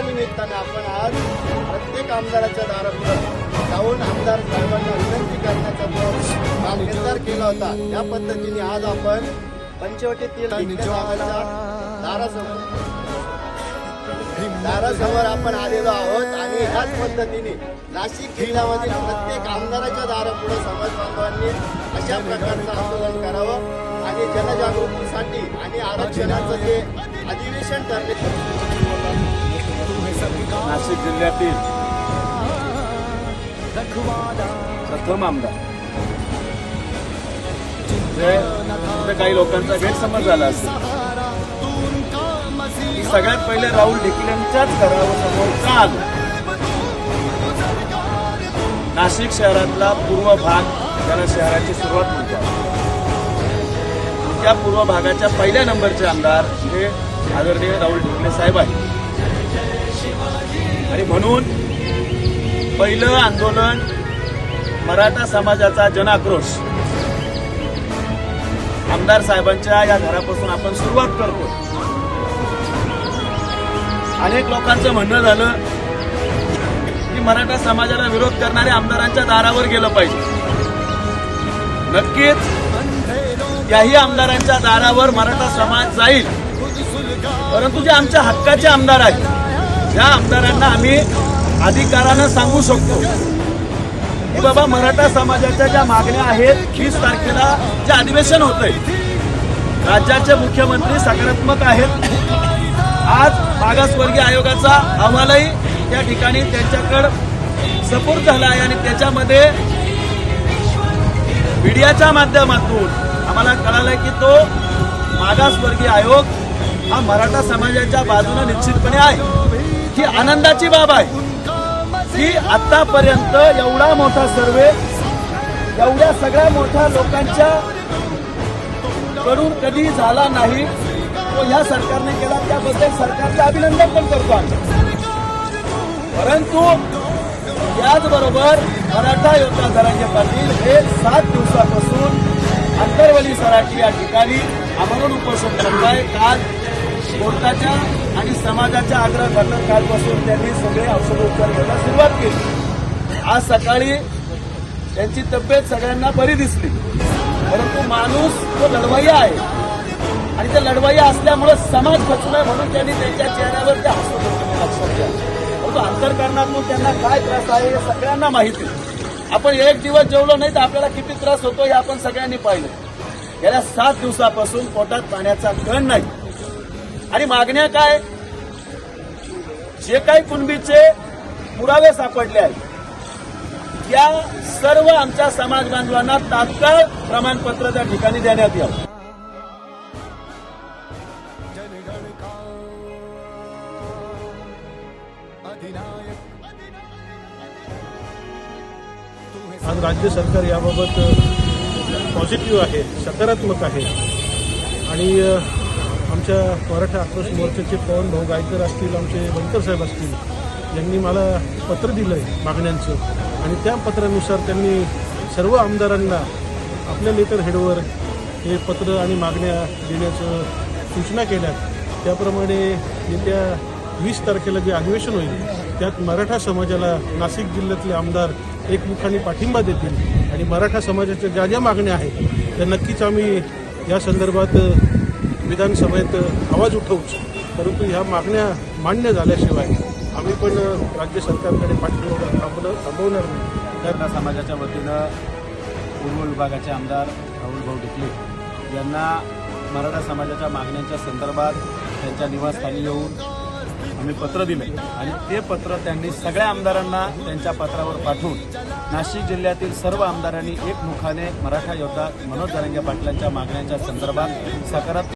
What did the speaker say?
त्या निमित्तानं आपण आज प्रत्येक आमदाराच्या दारापुढं जाऊन आमदार साहेबांना विनंती करण्याचा जो निर्धार केला होता त्या पद्धतीने आज आपण पंचवटीतील भिक्खू दारासमोर दारासमोर आपण आलेलो आहोत आणि ह्याच पद्धतीने नाशिक जिल्ह्यामधील प्रत्येक आमदाराच्या दारापुढे समाज बांधवांनी अशा प्रकारचं आंदोलन करावं आणि जनजागृतीसाठी आणि आरक्षणाचं जे अधिवेशन ठरले नाशिक जिल्ह्यातील प्रथम आमदार. जे काही लोकांचा गैरसमज झाला असेल. सगळ्यात पहिले राहुल ढिकलेंच्याच घरावर समोर का नाशिक शहरातला पूर्व भाग त्याला शहराची सुरुवात म्हणतात त्या पूर्व भागाच्या पहिल्या नंबरचे आमदार हे आदरणीय राहुल ढिकले साहेब आहेत. आणि म्हणून पहिलं आंदोलन मराठा समाजाचा जनाक्रोश. आमदार साहेबांच्या या घरापासून आपण सुरुवात करतो. अनेक लोकांचं म्हणणं झालं की मराठा समाजाला विरोध करणारे आमदारांच्या दारावर गेलं पाहिजे. नक्कीच याही आमदारांच्या दारावर मराठा समाज जाईल. परंतु जे आमच्या हक्काचे आमदार आहेत या आमदारांना आम्ही अधिकारानं सांगू शकतो की बाबा मराठा समाजाच्या ज्या मागण्या आहेत वीस तारखेला जे अधिवेशन होतंय राज्याचे मुख्यमंत्री सकारात्मक आहेत. आज मागासवर्गीय आयोगाचा अहवालही त्या ठिकाणी त्यांच्याकडे सपोर्ट झाला आहे आणि त्याच्यामध्ये मीडियाच्या माध्यमातून आम्हाला कळालं की तो मागासवर्गीय आयोग हा मराठा समाजाच्या बाजूने निश्चितपणे आहे. ही आनंदाची बाब आहे. की आतापर्यंत एवढा मोठा सर्वे एवढ्या सगळ्या मोठ्या लोकांच्या कडून कधी झाला नाही. तो ह्या सरकारने केला त्याबद्दल सरकारचे अभिनंदन पण करतो आम्ही. परंतु याचबरोबर मराठा योद्धा धनंजय पाटील हे सात दिवसापासून अंतरवली सराठी या ठिकाणी आमरण उपोषण करत आहे काल कोर्टाच्या आणि समाजाच्या आग्रह धरलं कालपासून त्यांनी सगळे औषधोपचार घ्यायला सुरुवात केली. आज सकाळी त्यांची तब्येत सगळ्यांना बरी दिसली. परंतु माणूस तो लढवय्या आहे. आणि त्या लढवय्या असल्यामुळे समाज खचलाय म्हणून त्यांनी त्यांच्या चेहऱ्यावर ते हसत लक्षात घ्या परंतु अंतरकरणातून त्यांना काय त्रास आहे हे सगळ्यांना माहिती आहे. आपण एक दिवस जेवलो नाही तर आपल्याला किती त्रास होतो हे आपण सगळ्यांनी पाहिलं. गेल्या सात दिवसापासून पोटात पाण्याचा कण नाही. आणि मागण्या काय? जे काही कुणबीचे पुरावे सापडले आहेत या सर्व आमच्या समाज बांधवांना तात्काळ प्रमाणपत्र त्या ठिकाणी देण्यात यावं. आज राज्य सरकार याबाबत पॉझिटिव्ह आहे सकारात्मक आहे. आणि आमच्या मराठा आक्रोश मोर्चाचे पवन भाऊ गायकर असतील आमचे बनकर साहेब असतील यांनी मला पत्र दिलं आहे मागण्यांचं. आणि त्या पत्रानुसार त्यांनी सर्व आमदारांना आपल्या लेटर हेडवर हे पत्र आणि मागण्या देण्याचं सूचना केल्या त्याप्रमाणे येत्या वीस तारखेला जे अधिवेशन होईल त्यात मराठा समाजाला नाशिक जिल्ह्यातले आमदार एकमुखाने पाठिंबा देतील. आणि मराठा समाजाच्या ज्या ज्या मागण्या आहेत त्या नक्कीच आम्ही या संदर्भात विधानसभेत आवाज उठवूच. परंतु ह्या मागण्या मान्य झाल्याशिवाय आम्ही पण राज्य सरकारकडे पाठिंबा थांबलं थांबवणार नाही. मराठा समाजाच्या वतीनं पूर्व विभागाचे आमदार राहुल भाऊ ढिकले यांना मराठा समाजाच्या मागण्यांच्या संदर्भात त्यांच्या निवासस्थानी येऊन आम्ही पत्र दिले आणि ते पत्र त्यांनी सगळ्या आमदारांना त्यांच्या पत्रावर पाठवून नाशिक जिल्ह्यातील सर्व आमदारांनी एकमुखाने मराठा योद्धा मनोज जरंगे पाटलांच्या मागण्यांच्या संदर्भात सकारात्मक